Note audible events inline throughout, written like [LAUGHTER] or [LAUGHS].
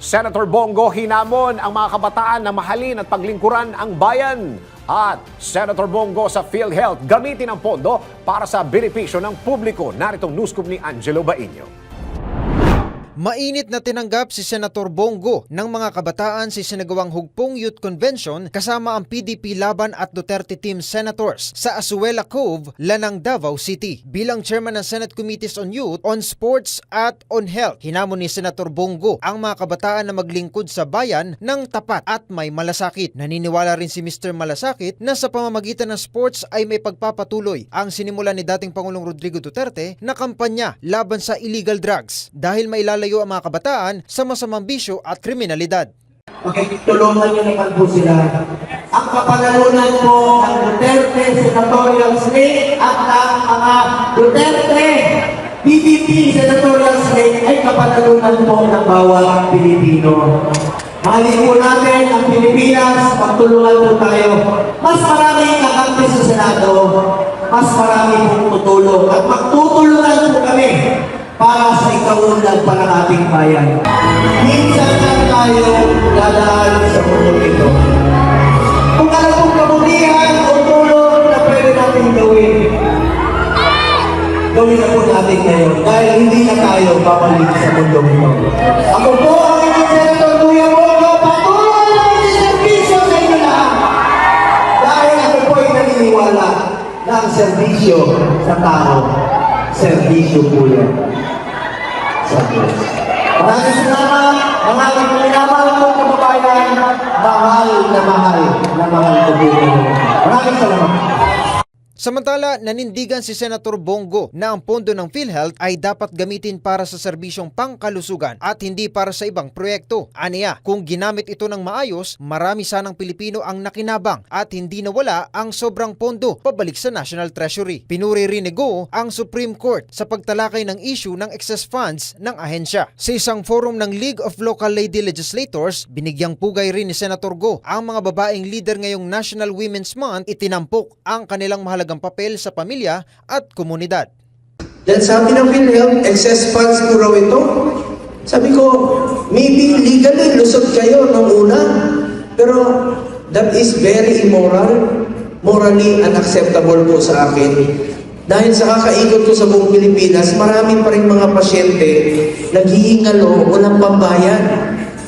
Senator Bongo hinamon ang mga kabataan na mahalin at paglingkuran ang bayan. At Senator Bongo sa PhilHealth gamitin ang pondo para sa benepisyo ng publiko. Naritong news scoop ni Angelo Bainio. Mainit na tinanggap si Senator Bongo ng mga kabataan si sinagawang Hugpong Youth Convention kasama ang PDP Laban at Duterte Team Senators sa Azuela Cove, Lanang, Davao City. Bilang chairman ng Senate Committees on Youth, on Sports at on Health, hinamon ni Senator Bongo ang mga kabataan na maglingkod sa bayan ng tapat at may malasakit. Naniniwala rin si Mr. Malasakit na sa pamamagitan ng sports ay may pagpapatuloy ang sinimula ni dating Pangulong Rodrigo Duterte na kampanya laban sa illegal drugs dahil mailalayo ang mga kabataan sa masamang bisyo at kriminalidad. Pakitulungan niyo naman po sila. Ang kapanalunan po ng Duterte Senatorial Slate at ang mga Duterte PDP Senatorial Slate ay kapanalunan po ng bawat Pilipino. Mahalin po natin ang Pilipinas, pagtulungan po tayo. Mas maraming kakampi sa Senado, mas marami pong tutulong. At magtutulungan po kami para sa ikaunlad pa ng ating bayan. Minsan lang tayo dadaan sa mundo ito. Kung alam kong kabutihan o tulong na pwede natin gawin, gawin na po natin ngayon dahil hindi na tayo babalik sa mundo ito. Ako po ang inyong Senator Kuya Bogo, patuloy na servisyo sa inyo lahat. Dahil ako po ay naniniwala na ang serbisyo sa tao, serbisyo po yan Menangis lama, menangis Samantala, nanindigan si Senator Bongo na ang pondo ng PhilHealth ay dapat gamitin para sa serbisyong pangkalusugan at hindi para sa ibang proyekto. Aniya, kung ginamit ito ng maayos, marami sanang Pilipino ang nakinabang at hindi nawala ang sobrang pondo pabalik sa National Treasury. Pinuri rin ni Go ang Supreme Court sa pagtalakay ng issue ng excess funds ng ahensya. Sa isang forum ng League of Local Lady Legislators, binigyang pugay rin ni Senator Go ang mga babaeng leader ngayong National Women's Month itinampok ang kanilang mahalagang papel sa pamilya at komunidad. Dahil sabi ng PhilHealth, excess funds po raw ito. Sabi ko, maybe legally lusot kayo nung una, pero that is very immoral, morally unacceptable po sa akin. Dahil sa kakaikot ko sa buong Pilipinas, marami pa rin mga pasyente naghihingalo, walang pambayad.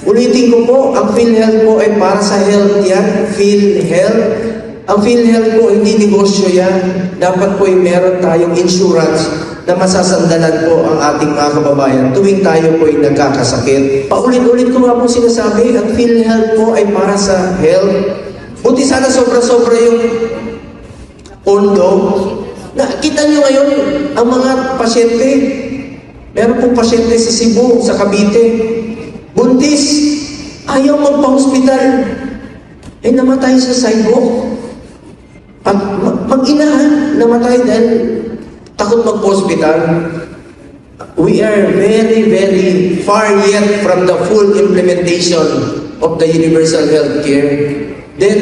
Ulitin ko po, ang PhilHealth po ay para sa health yan, PhilHealth. Ang PhilHealth po, hindi negosyo yan. Dapat po ay meron tayong insurance na masasandalan po ang ating mga kababayan tuwing tayo po ay nagkakasakit. Paulit-ulit ko nga po sinasabi, ang PhilHealth po ay para sa health. Buti sana sobra-sobra yung pondo. Nakita nyo ngayon, ang mga pasyente, meron pong pasyente sa Cebu, sa Cavite, buntis, ayaw magpa-hospital. Eh, namatay sa sidewalk. Pag mag- mag-inahan, namatay dahil takot mag-hospital. We are very, very far yet from the full implementation of the universal health care. Then,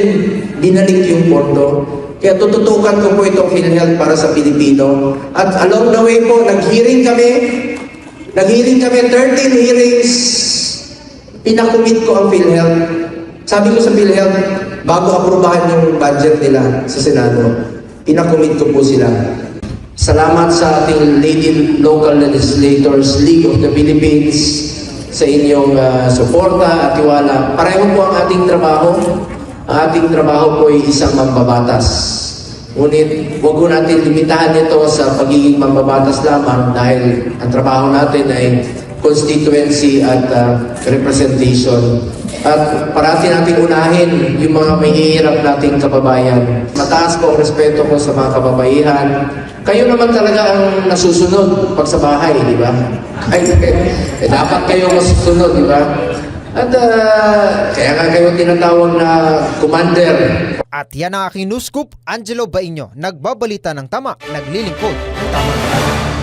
binalik yung pondo. Kaya tututukan ko po itong PhilHealth para sa Pilipino. At along the way po, nag-hearing kami. Nag-hearing kami, 13 hearings. Pinakumit ko ang PhilHealth. Sabi ko sa PhilHealth, bago aprubahan yung budget nila sa Senado, pinakumit ko po sila. Salamat sa ating Lady Local Legislators League of the Philippines sa inyong ah, suporta at tiwala. Pareho po ang ating trabaho. Ang ating trabaho po ay isang mambabatas. Ngunit huwag po natin limitahan ito sa pagiging mambabatas lamang dahil ang trabaho natin ay constituency at ah, representation. At parati natin unahin yung mga mahihirap nating kababayan. Mataas po ang respeto ko sa mga kababaihan. Kayo naman talaga ang nasusunod pag sa bahay, di ba? [LAUGHS] Ay, eh, dapat kayo masusunod, di ba? At ah, kaya nga kayo tinatawag na commander. At yan ang aking news scoop, Angelo Bainyo, nagbabalita ng tama, naglilingkod ng tama.